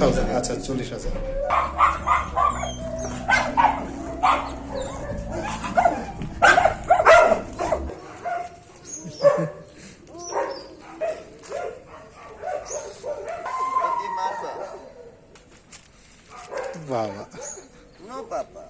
Thousand আচ্ছা চল্লিশ হাজার কি মারবা বাবা নো পাপা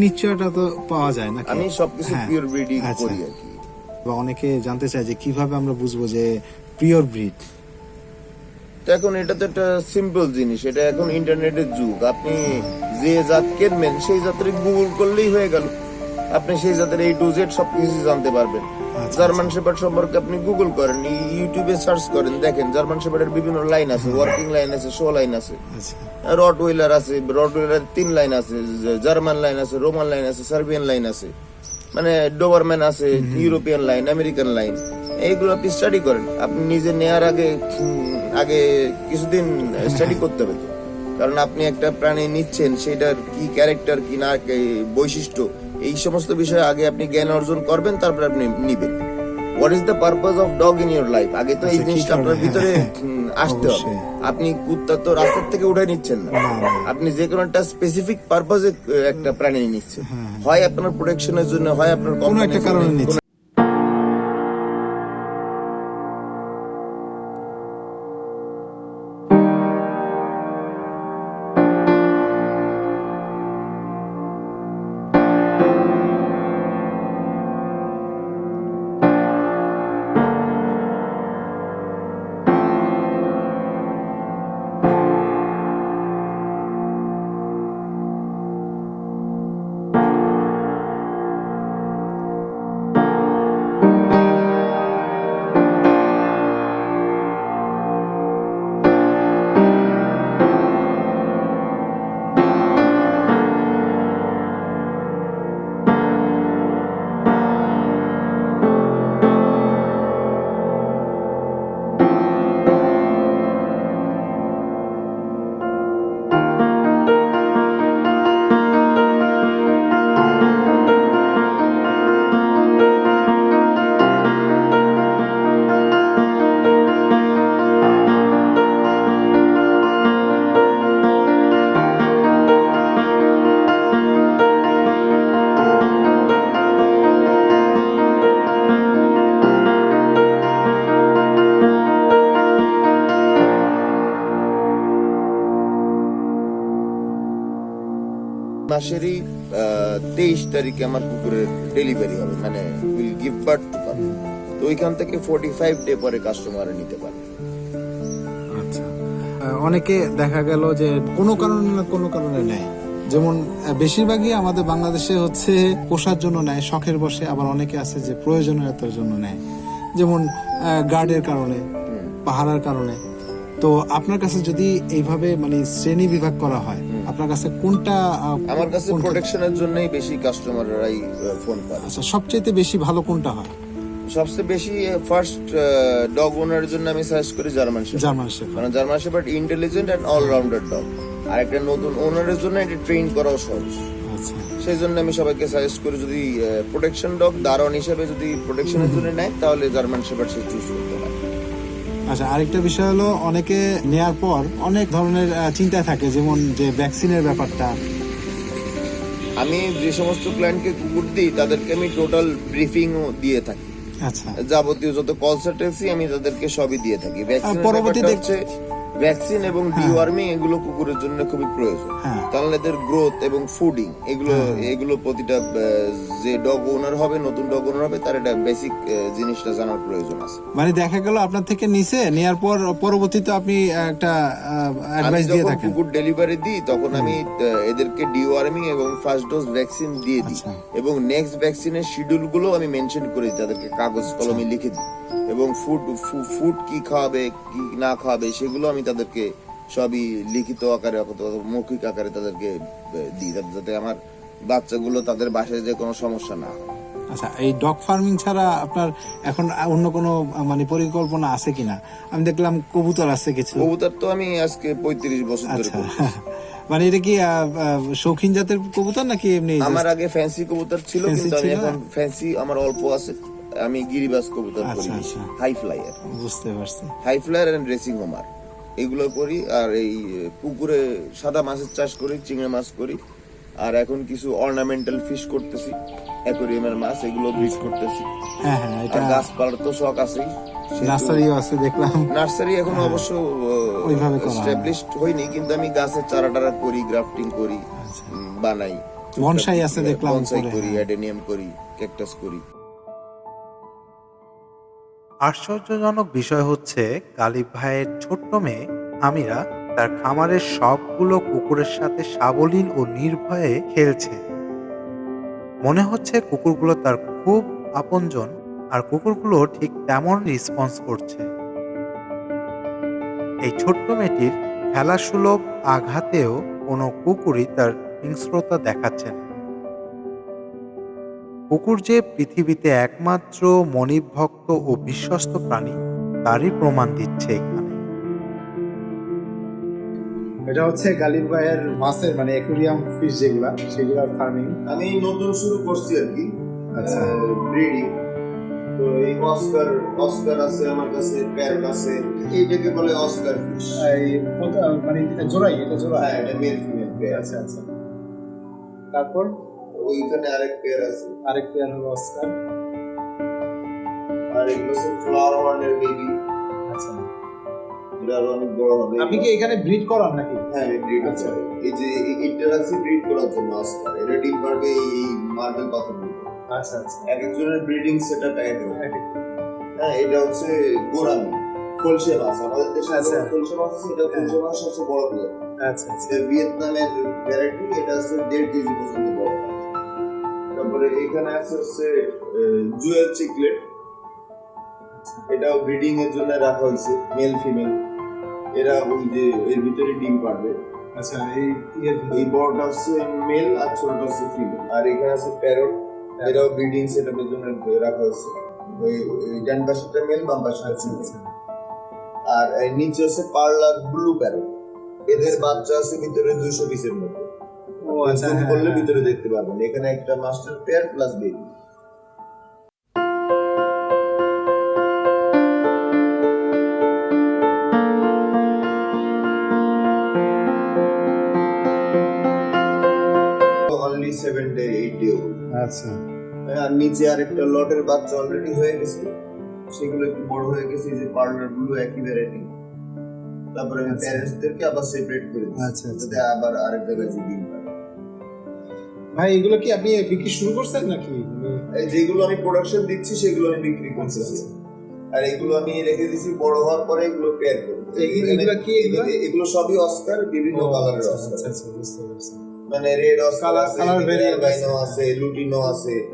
নিশ্চয়তা তো পাওয়া যায় না আমি সবকিছু হ্যাঁ, পিওর ব্রিডিং আচ্ছা। করি আর কি। বা অনেকে জানতে চায় যে কীভাবে আমরা বুঝব যে পিওর ব্রিড তো এখন এটা তো একটা সিম্পল জিনিস এটা এখন ইন্টারনেটের যুগ। আপনি যে জাত কেনবেন সেই জাতের গুগল করলেই হয়ে গেল। আপনি সেই জাতের এই টু জেড সবকিছু জানতে পারবেন। জার্মান শেপার্ড সম্পর্কে আপনি গুগল করেন ইউটিউবে সার্চ করেন। দেখেন জার্মান শেপার্ডের বিভিন্ন লাইন আছে ওয়ার্কিং লাইন আছে শো লাইন আছে। আচ্ছা। রট ওয়েলার আছে রট ওয়েলার তিন লাইন আছে জার্মান লাইন আছে রোমান লাইন আছে সার্বিয়ান লাইন আছে। মানে ডোবারম্যান আছে ইউরোপিয়ান লাইন আমেরিকান লাইন এইগুলো আপনি স্টাডি করেন। আপনি নিজে নেয়ার আগে আগে কিছুদিন স্টাডি করতে হবে কারণ আপনি একটা প্রাণী নিচ্ছেন সেটার কি ক্যারেক্টার কি না বৈশিষ্ট্য এই সমস্ত বিষয়ে আগে আপনি জ্ঞান অর্জন করবেন তারপর আপনি নিবেন। What is the purpose of dog in your life আগে তো এই আচ্ছা, জিনিসটা আপনার ভিতরে হ্যাঁ, আসতে হবে। আপনি কুত্তা তো রাস্তার থেকে উঠে নিচ্ছেন না। আপনি যে কোনো একটা স্পেসিফিক পারপাসে একটা প্রাণী নিচ্ছেন। হয়। আপনার প্রোটেকশনের জন্য হয় আপনার হ্যাঁ, কোনো একটা কারণে মাসেরই তেইশ তারিখে আমার কুকুরের ডেলিভারি হবে মানে উইল গিভ বার্থ টু পাবে তো ওইখান থেকে ফোর্টি ফাইভ ডে পরে কাস্টমার নিতে পারে আচ্ছা। অনেকে দেখা গেল যে কোনো কারণে না কোনো কারণে নেয়। যেমন বেশিরভাগই আমাদের বাংলাদেশে হচ্ছে পোষার জন্য নেয় শখের বসে আবার অনেকে আছে যে প্রয়োজনীয়তার জন্য নেয়। যেমন গার্ডের কারণে পাহারার কারণে। তো আপনার কাছে যদি এইভাবে মানে শ্রেণি বিভাগ করা হয় আপনার কাছে কোনটা আমার কাছে প্রোটেকশনের জন্যই বেশি কাস্টমাররাই ফোন পায় আচ্ছা সবচেয়ে বেশি ভালো কোনটা হয়? সবচেয়ে বেশি ফার্স্ট ডগ ওনারের জন্য আমি সাজেস্ট করি জার্মান শেফার্ড জার্মান শেফার্ড কারণ German shepherd intelligent and allrounder dog আর একটা নতুন ওনারের জন্য এটা ট্রেন করাও সহজ। আচ্ছা। সেই জন্য আমি সবাইকে সাজেস্ট করি যদি প্রোটেকশন ডগ দারোয়ান হিসেবে যদি প্রোটেকশনের জন্য নেয় তাহলে জার্মান শেফার্ড সে চুজ করতে আচ্ছা আরেকটা বিষয় হলো অনেকে নেয়ার পর অনেক ধরনের চিন্তা থাকে যেমন যে ভ্যাকসিনের ব্যাপারটা। আমি যে সমস্ত ক্লায়েন্টকে কুকুর দিই তাদেরকে আমি টোটাল ব্রিফিংও দিয়ে থাকি। আচ্ছা। যাবতীয় যত কনসালটেন্সি আমি তাদেরকে সবই দিয়ে থাকি। পরবর্তী পরবর্তীতে- হচ্ছে ভ্যাকসিন এবং ডিওয়ার্মিং এগুলো কুকুরের জন্য খুবই প্রয়োজন। হ্যাঁ। তাহলে এদের গ্রোথ এবং ফুডিং এগুলো এগুলো প্রতিটা যে ডগ ওনার হবে নতুন ডগ ওনার হবে তার একটা বেসিক জিনিসটা জানার প্রয়োজন আছে। মানে দেখা গেল আপনার থেকে নিছে নেয়ার পর পরবর্তীতে আপনি একটা অ্যাডভাইস দিয়ে থাকেন। কুকুর ডেলিভারি দিই তখন আমি এদেরকে ডিওয়ার্মিং এবং ফার্স্ট ডোজ ভ্যাকসিন দিয়ে দিই। আচ্ছা। এবং নেক্সট ভ্যাকসিনের শিডিউলগুলো আমি মেনশন করে দিই তাদেরকে কাগজ কলমে লিখে দিই। এবং ফুড ফুড কি খাওয়াবে কি না খাওয়াবে সেগুলো আমি তাদেরকে সবই লিখিত আকারে অথবা মৌখিক আকারে তাদেরকে দিই। যাতে- আমার বাচ্চাগুলো তাদের বাসায় যে কোনো সমস্যা না হয়। আচ্ছা এই ডগ ফার্মিং ছাড়া আপনার এখন অন্য কোনো মানে পরিকল্পনা আছে কিনা? আমি দেখলাম কবুতর আছে কিছু। কবুতর তো আমি আজকে পঁয়ত্রিশ বছর ধরে আচ্ছা। মানে এটা কি শৌখিন জাতের কবুতর নাকি এমনি আমার আগে ফ্যান্সি কবুতর ছিল কিন্তু এখন ফ্যান্সি আমার অল্প আছে। আমি গিরিবাস কবুতর করি আচ্ছা, আচ্ছা। হাই ফ্লাইয়ার বুঝতে পারছি। High flyer and racing homer এগুলো করি আর এই পুকুরে সাদা মাছের চাষ করি চিংড়ি মাছ করি আর এখন কিছু অর্নামেন্টাল ফিশ করতেছি অ্যাকোরিয়ামের মাছ এগুলো ব্রিজ করতেছি। হ্যাঁ হ্যাঁ এটা গাছপালার তো শখ আছেই নার্সারিও আছে দেখলাম। নার্সারি এখন অবশ্য হ্যাঁ। ওইভাবে করা এস্টাবলিশড হয়নি কিন্তু আমি গাছের চারা টারা করি গ্রাফটিং করি আচ্ছা। বানাই। বনসাই আছে দেখলাম বনসাই করি হ্যাঁ। অ্যাডেনিয়াম করি ক্যাকটাস করি। আশ্চর্যজনক বিষয় হচ্ছে গালিব ভাইয়ের ছোট্ট মেয়ে আমিরা তার খামারের সবগুলো কুকুরের সাথে সাবলীল ও নির্ভয়ে খেলছে। মনে হচ্ছে কুকুরগুলো তার খুব আপনজন আর কুকুরগুলো ঠিক তেমন রেসপন্স করছে। এই ছোট্ট মেয়েটির খেলাসুলভ আঘাতেও কোনো কুকুরই তার হিংস্রতা দেখাচ্ছে না। কুকুর যে পৃথিবীতে একমাত্র মনিভক্ত ও বিশ্বস্ত প্রাণী তারই প্রমাণ দিচ্ছে এখানে। এটা হচ্ছে গালিব ভাইয়ের মাছের মানে অ্যাকুরিয়াম ফিশ যেগুলা সেগুলার ফার্মিং আমি নতুন শুরু করছি আর কি। আচ্ছা। ব্রিডিং তো এই অস্কার অস্কার আছে আমার কাছে প্যারট আছে এইটাকে বলে অস্কার ফিশ মানে এটা জোড়াই এটা জোড়া? হ্যাঁ এটা মেল ফিমেল আচ্ছা আচ্ছা। তারপর? ওইখানে আরেক পেয়ার আছে। আরেক পেয়ার হলো অস্কার আর এগুলো হচ্ছে ফ্লাওয়ার ওয়ার্ল্ডের বেবি আচ্ছা। এটা অনেক বড় হবে। আপনি কি এখানে ব্রিড করান নাকি? হ্যাঁ ব্রিড আচ্ছা। আছে এই যে এটা ব্রিড করার জন্য অস্কার এটা ডিম পারবে এই মার্বেল পাথরগুলো আচ্ছা আচ্ছা। এক একজনের ব্রিডিং সেটআপ এক হ্যাঁ এটা হচ্ছে গোরামি খলসে মাছ। আমাদের দেশে আচ্ছা। যেমন খলসে মাছ আছে এটা খলসে মাছ সবচেয়ে বড় প্লেয়ার আচ্ছা আচ্ছা। ভিয়েতনামের ভ্যারাইটি এটা হচ্ছে দেড় কেজি পর্যন্ত বড়। তারপরে এখানে আছে হচ্ছে জুয়েল চিকলেট। এটাও ব্রিডিং এর জন্য রাখা হয়েছে মেল ফিমেল এরা ওই যে এর ভিতরে ডিম পারবে আচ্ছা এই এই বড়টা হচ্ছে মেল আর ছোটটা হচ্ছে ফিমেল আর এখানে আছে প্যারট এটাও ব্রিডিং সেটআপের জন্য রাখা হয়েছে। ওই ডান পাশেরটা মেল বাম আচ্ছা ফিমেল আচ্ছা। আর নিচে আছে পার্লার ব্লু প্যারট এদের বাচ্চা আছে ভিতরে দুইশো পিসের মতো। আচ্ছা হ্যাঁ, করলে হ্যাঁ। ভিতরে দেখতে পারবেন। এখানে একটা master pair plus baby only seven day eight day আচ্ছা। আর নিচে আরেকটা লটের বাচ্চা অলরেডি হয়ে গেছে। সেগুলো একটু বড় হয়ে গেছে যে পার্লার ব্লু একই ভ্যারাইটি তারপরে আমি আচ্ছা। প্যারেন্টসদেরকে আবার সেপারেট করে দিচ্ছি। আচ্ছা, আচ্ছা। যাতে আবার আরেক জায়গায় যে ডিম পায় ভাই এগুলো কি আপনি বিক্রি শুরু করছেন নাকি? যেগুলো আমি প্রোডাকশন দিচ্ছি সেগুলো আমি বিক্রি করতেছি আর এগুলো আমি রেখে দিছি বড় হওয়ার পরে এগুলো পেয়ার করব। এগুলো- কি এগুলো? সবই অস্কার বিভিন্ন কালারের অস্কার। আচ্ছা আচ্ছা পারছি। মানে রেড অস্কার আছে variant অ্যালবাইনো আছে। আছে লুটিনো আছে।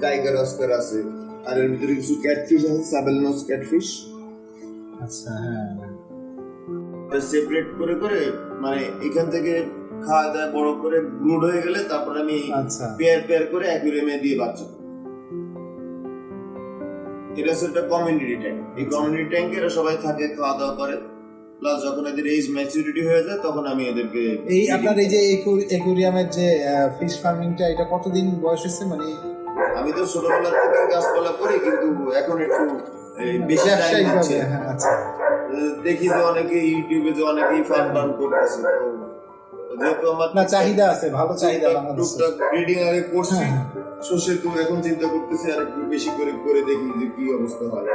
টাইগার অস্কার আছে। আর এর ভিতরে কিছু ক্যাটফিশ আছে সাবেলনোস ক্যাটফিশ আচ্ছা হ্যাঁ। সেপারেট করে করে মানে এখান থেকে খাওয়া দাওয়া বড় করে ব্রুড হয়ে গেলে তারপর আমি আচ্ছা। পেয়ার পেয়ার করে অ্যাকুরিয়ামে দিয়ে বাচ্চা এটা হচ্ছে একটা কমিউনিটি ট্যাঙ্ক এই কমিউনিটি ট্যাঙ্কে এরা সবাই থাকে খাওয়া দাওয়া করে। প্লাস যখন এদের এজ ম্যাচুরিটি হয়ে যায় তখন আমি এদেরকে এই আপনার এই যে একুরিয়ামের যে ফিশ ফার্মিংটা এটা কতদিন বয়স হয়েছে? মানে আমি তো ছোটবেলা থেকে গাছপালা করি কিন্তু এখন একটু বেশি টাইম হচ্ছে ভাবে হ্যাঁ আচ্ছা। দেখি যে অনেকে ইউটিউবে যে অনেকেই ফার্ম টার্ম করতেছে তো যেহেতু আমার না চাহিদা আছে ভালো চাহিদা বাংলাদেশে ব্রিডিং আরে করছি হ্যাঁ। সর্ষের তো এখন চিন্তা করতেছি আর একটু বেশি করে করে দেখি যে কি অবস্থা হয়